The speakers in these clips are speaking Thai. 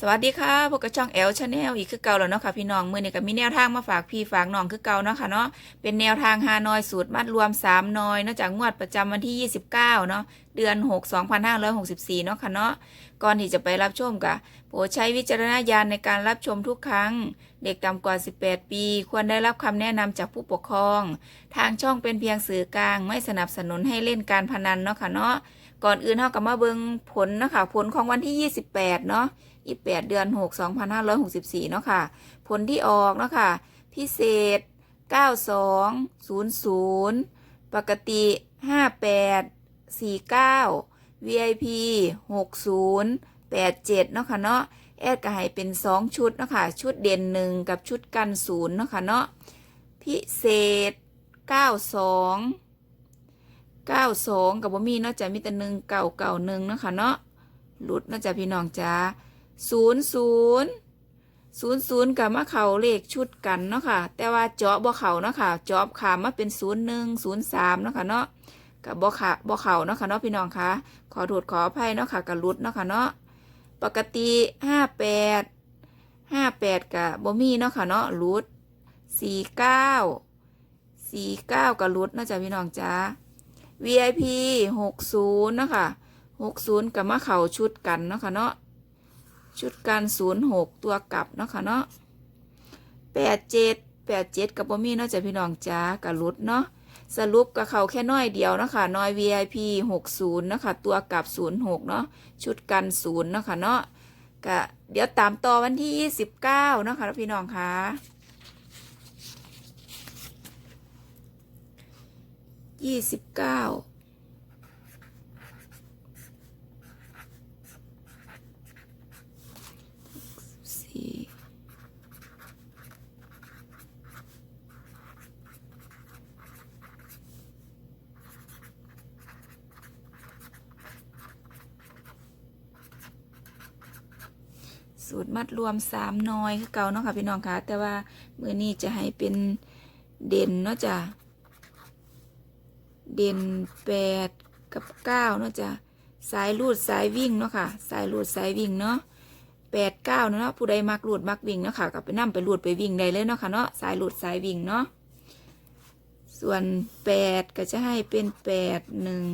สวัสดีค่ะพวกกระช่องแอลชาแนลอีกคือเก่าแล้วเนาะค่ะพี่น้องมือนี้ก็มีแนวทางมาฝากพี่ฝากน้องคือเก่าเนาะค่ะเนาะเป็นแนวทางฮานอยสูตรมัดรวม3นอยเนาะจากงวดประจำวันที่ 29เนาะเดือน 6 2564เนาะค่ะเนาะก่อนที่จะไปรับชมกะโปรดใช้วิจารณญาณในการรับชมทุกครั้ง เด็กต่ำกว่า 18 ปี ควรได้รับคำแนะนำจากผู้ปกครอง ทางช่องเป็นเพียงสื่อกลาง ไม่สนับสนุนให้เล่นการพนันเนาะค่ะเนาะก่อนอื่นเฮาก็มาเบิ่งผลเนาะค่ะผลของวันที่ 28 เนาะ 28 เดือน 6 2564 เนาะค่ะ ผลที่ออกเนาะค่ะ พิเศษ 9200 ปกติ 58 49 VIP 60 87 เนาะค่ะเนาะ แอดก็ให้เป็น 2 ชุดเนาะค่ะ ชุดเด่น 1 กับชุดกันศูนย์เนาะค่ะเนาะ พิเศษ 92 92 กับบ่มีเนาะจะมีแต่1 9 9 1เนาะค่ะเนาะหลุดเนาะจ้ะพี่น้องจ้า ศูนย์ศูนย์ศูนย์ศูนย์กับมาเขาเลขชุดกันเนาะค่ะ แต่ว่าเจาะบ่เขาเนาะค่ะเจาะขามมาเป็นศูนย์หนึ่งศูนย์สามเนาะค่ะเนาะกับบ่ขาบ่เขาเนาะค่ะเนาะพี่น้องคะขอโทษขออภัยเนาะค่ะกับรุดเนาะค่ะเนาะปกติห้าแปดห้าแปดกับบ่มีเนาะค่ะเนาะรุดสี่เก้าสี่เก้ากับรุดเนาะจ้ะพี่น้องจ้า VIP หกศูนย์เนาะค่ะหกศูนย์กับมาเขาชุดกันเนาะค่ะเนาะ ชุดการศูนย์หกตัวกลับเนาะค่ะเนาะแปดเจ็ดแปดเจ็ดกับบอมี่เนาะจ้ะพี่น้องจ้ากับรุดเนาะสรุปกับเขาแค่น้อยเดียวนะคะน้อย VIP 60นะคะตัวกับ 06 เนาะชุดกัน0นะคะเนาะก็เดี๋ยวตามต่อวันที่ 29นะคะพี่น้องคะ29 สูตรมัดรวมสามน้อยคือเก่าเนาะค่ะพี่น้องคะแต่ว่ามือนี้จะให้เป็นเด่นเนาะจ้ะเด่นแปดกับเก้าเนาะจ้ะสายรูดสายวิ่งเนาะค่ะ สายรูดสายวิ่งเนาะแปดเก้าเนาะผู้ใดมักลุดมักวิ่งเนาะค่ะก็ไปนั่งไปลุดไปวิ่งได้เลยเนาะค่ะเนาะสายลุดสายวิ่งเนาะส่วนแปดก็จะให้เป็นแปดหนึ่ง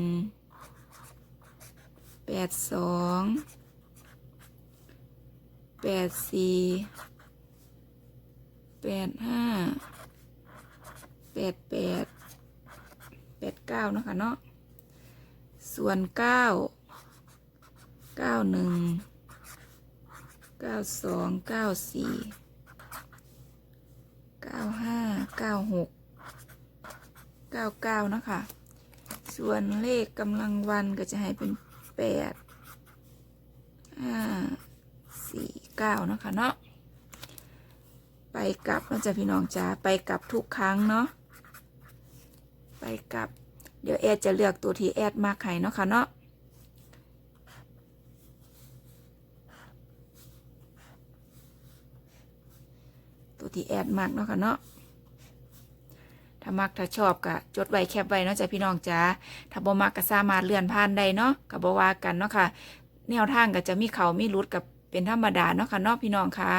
แปดสอง แปดสี่แปดห้าแปดแปดแปดเก้านะคะเนาะส่วนเก้าเก้าหนึ่งเก้าสองเก้าสี่เก้าห้าเก้าหกเก้าเก้านะคะ ส่วนเลขกำลังวันก็จะให้เป็นแปดห้าสี่ เก้านะคะเนาะไปกลับนาะจ๊ะพี่น้องจ้าไปกลับทุกครั้งเนาะไปกลับ เดี๋ยวแอดจะเลือกตัวที่แอดมากให้เนาะค่ะเนาะตัวที่แอดมากเนาะค่ะเนาะถ้ามักถ้าชอบก็จดไว้แคปไว้เนาะจ้ะพี่น้องจ้าถ้าบ่มักก็สามารถเลื่อนผ่านได้เนาะก็บ่ว่ากันเนาะค่ะ แนวทางก็จะมีเขามีรุดกับ เป็นธรรมดาเนาะค่ะเนาะพี่น้องค่ะ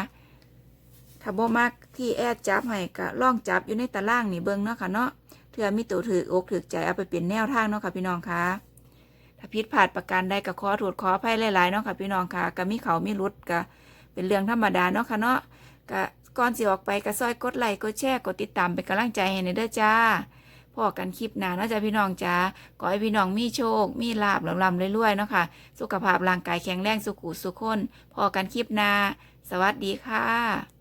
ถ้าบ่มักที่แอดจับให้ก็ล่องจับอยู่ในตารางนี่เบิ่งเนาะค่ะเนาะเถื่อมีตัวถืออกถือใจเอาไปเป็นแนวทางเนาะค่ะพี่น้องค่ะถ้าผิดพาดประการใดก็ขอโทษขออภัยหลายๆเนาะค่ะพี่น้องค่ะก็มีเขามีรุดก็เป็นเรื่องธรรมดาเนาะค่ะเนาะก็ก่อนสิออกไปก็ซอยกดไลค์กดแชร์กดติดตามเป็นกำลังใจให้ในเด้อจ้า พอกันคลิปหน้านาะจ๊ะพี่น้องจ้าขอให้พี่น้องมีโชค มีลาบลำเรวยๆเนาะค่ะ สุขภาพร่างกายแข็งแรงสุขุสุขคนพอกันคลิปหน้า สวัสดีค่ะ